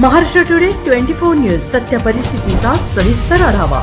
Maharashtra today twenty four news सत्य परिस्थितीचा सविस्तर आढावा.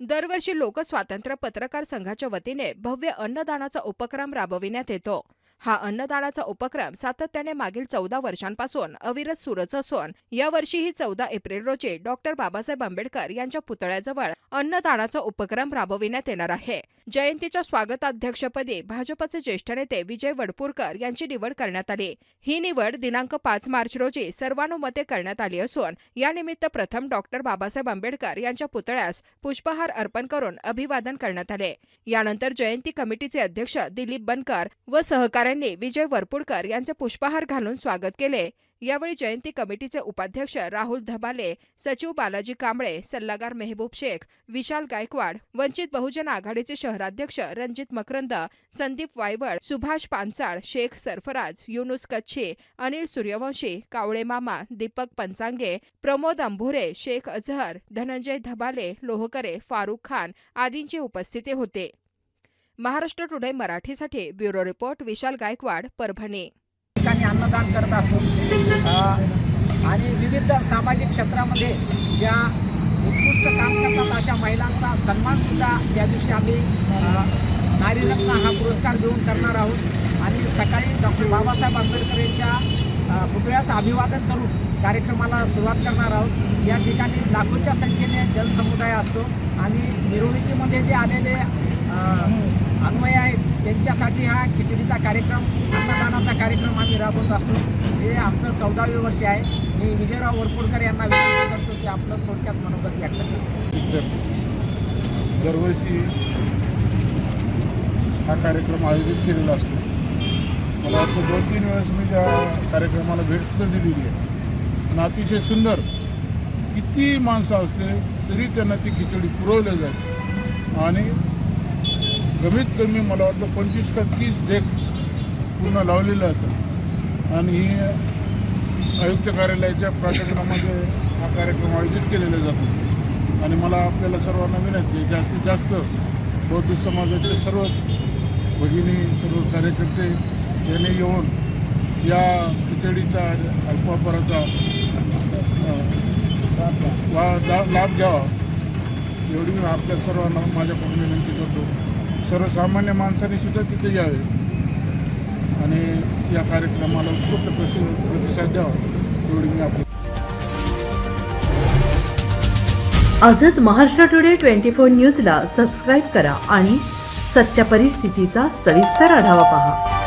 दरवर्षी लोकस्वातंत्र्य पत्रकार संघाच्या वतीने भव्य अन्नदानाचा उपक्रम राबविण्यात येतो. हा अन्नदानाचा उपक्रम सातत्याने मागील चौदा वर्षांपासून अविरत सुरूच असून यावर्षीही चौदा एप्रिल रोजी डॉक्टर बाबासाहेब आंबेडकर यांच्या पुतळ्याजवळ अन्नदानाचा उपक्रम राबविण्यात येणार आहे. जयंतीच्या स्वागताध्यक्षपदी भाजपचे ज्येष्ठ नेते विजय वडपूरकर यांची निवड करण्यात आली. ही निवड दिनांक पाच मार्च रोजी सर्वानुमते करण्यात आली असून यानिमित्त प्रथम डॉक्टर बाबासाहेब आंबेडकर यांच्या पुतळ्यास पुष्पहार अर्पण करून अभिवादन करण्यात आले. यानंतर जयंती कमिटीचे अध्यक्ष दिलीप बनकर व सहकाऱ्यांनी विजय वरपुडकर यांचे पुष्पहार घालून स्वागत केले. यावेळी जयंती कमिटीचे उपाध्यक्ष राहुल धबाले सचिव बालाजी कांबळे सल्लागार मेहबूब शेख विशाल गायकवाड वंचित बहुजन आघाडीचे शहराध्यक्ष रणजित मकरंद संदीप वायवळ सुभाष पानसाळ शेख सरफराज युनुस कच्छी अनिल सूर्यवंशी कावळे मामा दीपक पंचांगे प्रमोद अंभुरे शेख अझहर धनंजय धबाले लोहकरे फारुख खान आदींची उपस्थिती होते. महाराष्ट्र टुडे मराठीसाठी ब्युरो रिपोर्ट विशाल गायकवाड परभणी. ठिकाणी अन्नदान करत असतो. विविध सामाजिक क्षेत्रामध्ये ज्या उत्कृष्ट काम करतात अशा महिलांचा सन्मानसुद्धा त्या दिवशी आम्ही नारीरत्न हा पुरस्कार देऊन करणार आहोत. आणि सकाळी डॉक्टर बाबासाहेब आंबेडकर यांच्या पुतळ्यास अभिवादन करून कार्यक्रमाला सुरुवात करणार आहोत. या ठिकाणी लाखोच्या संख्येने जनसमुदाय असतो आणि मिरवणुकीमध्ये जे आलेले अन्वय आहेत त्यांच्यासाठी हा खिचडीचा कार्यक्रम अन्नदानाचा कार्यक्रम आम्ही राबवत असतो. हे आमचं चौदावे वर्ष आहे. मी विजयराव वरपुडकर यांना विनंती करतो की आपलं थोडक्यात मनोगत व्यक्त विद्यार्थी दरवर्षी हा कार्यक्रम आयोजित केलेला असतो. मला वाटतं दोन तीन वेळेस मी त्या कार्यक्रमाला भेटसुद्धा दिलेली आहे. आणि अतिशय सुंदर किती माणसं असले तरी त्यांना ती खिचडी पुरवली जाते. आणि कमीत कमी मला वाटतं पंचवीस का तीस डेक पूर्ण लावलेलं असतं आणि ही आयुक्त कार्यालयाच्या प्राधिकरणामध्ये हा कार्यक्रम आयोजित केलेला जातो. आणि मला आपल्याला सर्वांना विनंती आहे जास्तीत जास्त बौद्ध समाजाचे सर्व भगिनी सर्व कार्यकर्ते यांनी येऊन या खिचडीचा अल्पापराचा वा दा- लाभ घ्यावा. एवढी मी आपल्या सर्वांना माझ्याकडून विनंती करतो. सर्वसामान्य माणसाने सुद्धा तिथे यावे. आणि या कार्यक्रमाला उत्स्फूर्त प्रसि प्रतिसाद द्यावा एवढी मी आपली आजच महाराष्ट्र टुडे ट्वेंटी फोर न्यूजला सबस्क्राईब करा आणि सत्य परिस्थितीचा सविस्तर आढावा पहा.